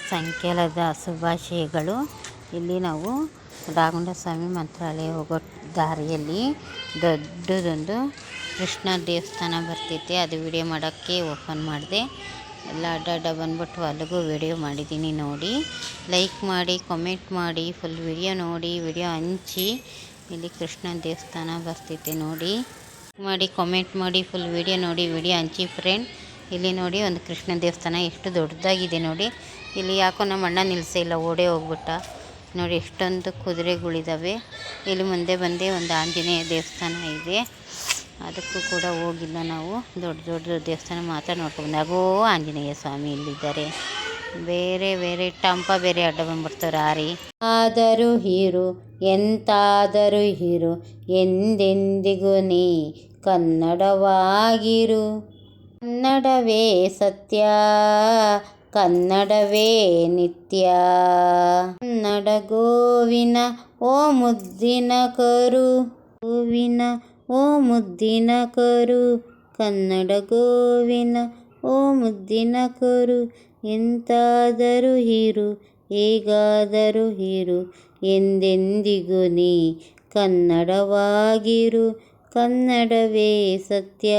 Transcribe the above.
ಸಾಯಂಕಾಲದ ಶುಭಾಶಯಗಳು. ಇಲ್ಲಿ ನಾವು ಸ್ವಾಮಿ ಮಂತ್ರಾಲಯ ಹೋಗೋ ದಾರಿಯಲ್ಲಿ ದೊಡ್ಡದೊಂದು ಕೃಷ್ಣ ದೇವಸ್ಥಾನ ಬರ್ತೈತೆ. ಅದು ವಿಡಿಯೋ ಮಾಡೋಕ್ಕೆ ಓಪನ್ ಮಾಡಿದೆ. ಎಲ್ಲ ಅಡ್ಡ ಬಂದ್ಬಿಟ್ಟು ಅಲ್ಲಿಗೂ ವಿಡಿಯೋ ಮಾಡಿದ್ದೀನಿ ನೋಡಿ. ಲೈಕ್ ಮಾಡಿ ಕಮೆಂಟ್ ಮಾಡಿ ಫುಲ್ ವಿಡಿಯೋ ನೋಡಿ ವಿಡಿಯೋ ಹಂಚಿ. ಇಲ್ಲಿ ಕೃಷ್ಣ ದೇವಸ್ಥಾನ ಬರ್ತೈತೆ ನೋಡಿ. ಮಾಡಿ ಕಮೆಂಟ್ ಮಾಡಿ ಫುಲ್ ವಿಡಿಯೋ ನೋಡಿ ವಿಡಿಯೋ ಹಂಚಿ ಫ್ರೆಂಡ್ ಇಲ್ಲಿ ನೋಡಿ ಒಂದು ಕೃಷ್ಣ ದೇವಸ್ಥಾನ ಎಷ್ಟು ದೊಡ್ಡದಾಗಿದೆ ನೋಡಿ. ಇಲ್ಲಿ ಯಾಕೋ ನಮ್ಮ ಅಣ್ಣ ನಿಲ್ಲಿಸೇ ಇಲ್ಲ, ಓಡೇ ಹೋಗ್ಬಿಟ್ಟ. ನೋಡಿ ಎಷ್ಟೊಂದು ಕುದುರೆಗಳಿದ್ದಾವೆ ಇಲ್ಲಿ ಮುಂದೆ ಬಂದೆ ಒಂದು ಆಂಜನೇಯ ದೇವಸ್ಥಾನ ಇದೆ. ಅದಕ್ಕೂ ಕೂಡ ಹೋಗಿಲ್ಲ ನಾವು. ದೊಡ್ಡ ದೊಡ್ಡ ದೇವಸ್ಥಾನ ಮಾತ್ರ ನೋಡ್ಕೊಂಡು ಆಗೋ ಆಂಜನೇಯ ಸ್ವಾಮಿ ಇಲ್ಲಿದ್ದಾರೆ. ಬೇರೆ ಬೇರೆ ಟಂಪ ಬೇರೆ ಅಡ್ಡ ಬಂದ್ಬಿಡ್ತಾರೆ ಆರಿ ಆದರೂ ಹೀರು, ಎಂತಾದರೂ ಹೀರು, ಎಂದೆಂದಿಗೂ ನೀ ಕನ್ನಡವಾಗಿರು. ಕನ್ನಡವೇ ಸತ್ಯ, ಕನ್ನಡವೇ ನಿತ್ಯ. ಕನ್ನಡ ಗೋವಿನ, ಓ ಮುದ್ದಿನ ಕರು. ಗೋವಿನ, ಓ ಮುದ್ದಿನ ಕರು. ಕನ್ನಡ ಗೋವಿನ, ಓ ಮುದ್ದಿನ ಕರು. ಎಂತಾದರೂ ಹೀರು ಹೇಗಾದರೂ ಹೀರು ಎಂದೆಂದಿಗೂ ನೀ ಕನ್ನಡವಾಗಿರು. ಕನ್ನಡವೇ ಸತ್ಯ.